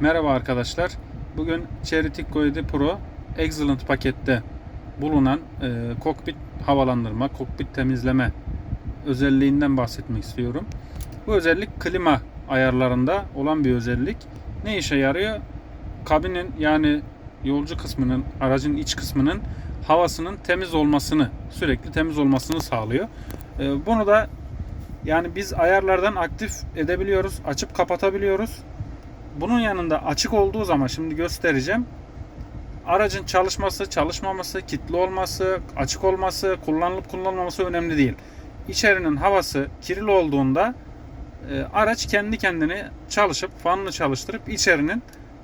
Merhaba arkadaşlar. Bugün Cherry Ticco 7 Pro Excellent pakette bulunan e, kokpit havalandırma, kokpit temizleme özelliğinden bahsetmek istiyorum. Bu özellik klima ayarlarında olan bir özellik. Ne işe yarıyor? Kabinin yani yolcu kısmının, aracın iç kısmının havasının temiz olmasını, sürekli temiz olmasını sağlıyor. E, bunu da yani biz ayarlardan aktif edebiliyoruz, açıp kapatabiliyoruz. Bunun yanında açık olduğu zaman şimdi göstereceğim. Aracın çalışması, çalışmaması, kilitli olması, açık olması, kullanılıp kullanılmaması önemli değil. İçerinin havası kirli olduğunda e, araç kendi kendine çalışıp fanını çalıştırıp içerinin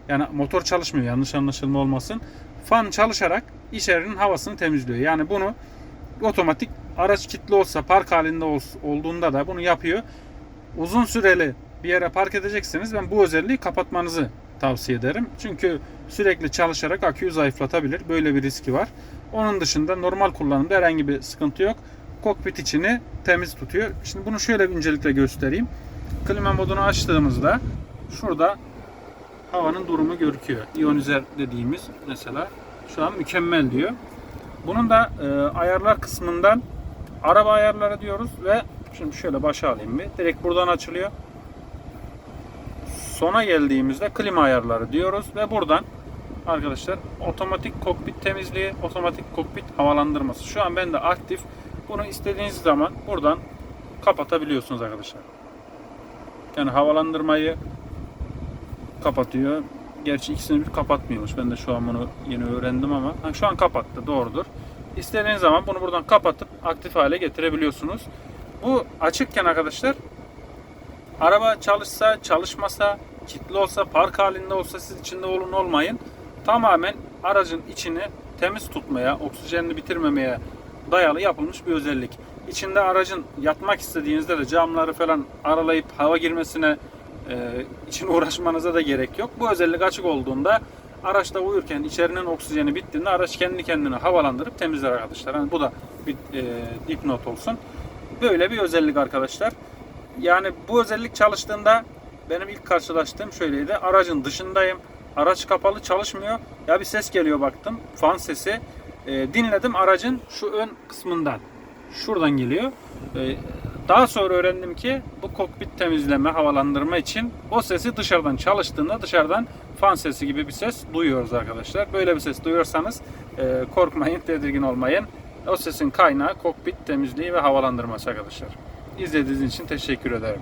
yani motor çalışmıyor yanlış anlaşılma olmasın. Fan çalışarak içerinin havasını temizliyor. Yani bunu otomatik araç kilitli olsa park halinde ol- olduğunda da bunu yapıyor. Uzun süreli bir yere park edecekseniz ben bu özelliği kapatmanızı tavsiye ederim. Çünkü sürekli çalışarak aküyü zayıflatabilir. Böyle bir riski var. Onun dışında normal kullanımda herhangi bir sıkıntı yok. Kokpit içini temiz tutuyor. Şimdi bunu şöyle bir incelikle göstereyim. Klima modunu açtığımızda şurada havanın durumu gözüküyor. İyonizer dediğimiz mesela şu an mükemmel diyor. Bunun da e, ayarlar kısmından araba ayarları diyoruz ve şimdi şöyle başa alayım bir. Direkt buradan açılıyor. Sona geldiğimizde klima ayarları diyoruz ve buradan arkadaşlar otomatik kokpit temizliği, otomatik kokpit havalandırması. Şu an bende aktif. Bunu istediğiniz zaman buradan kapatabiliyorsunuz arkadaşlar. Yani havalandırmayı kapatıyor. Gerçi ikisini bir kapatmıyormuş. Ben de şu an bunu yeni öğrendim ama ha, şu an kapattı. Doğrudur. İstediğiniz zaman bunu buradan kapatıp aktif hale getirebiliyorsunuz. Bu açıkken arkadaşlar araba çalışsa, çalışmasa, kilitli olsa, park halinde olsa siz içinde olun olmayın. Tamamen aracın içini temiz tutmaya, oksijenini bitirmemeye dayalı yapılmış bir özellik. İçinde aracın yatmak istediğinizde de camları falan aralayıp hava girmesine e, için uğraşmanıza da gerek yok. Bu özellik açık olduğunda araçta uyurken içerinin oksijeni bittiğinde araç kendi kendine havalandırıp temizler arkadaşlar. Yani bu da bir e, dipnot olsun. Böyle bir özellik arkadaşlar. Yani bu özellik çalıştığında benim ilk karşılaştığım şöyleydi. Aracın dışındayım. Araç kapalı çalışmıyor. Ya bir ses geliyor baktım. Fan sesi. E, dinledim aracın şu ön kısmından. Şuradan geliyor. E, daha sonra öğrendim ki bu kokpit temizleme, havalandırma için o sesi dışarıdan çalıştığında dışarıdan fan sesi gibi bir ses duyuyoruz arkadaşlar. Böyle bir ses duyuyorsanız e, korkmayın, tedirgin olmayın. O sesin kaynağı kokpit temizliği ve havalandırması arkadaşlar. İzlediğiniz için teşekkür ederim.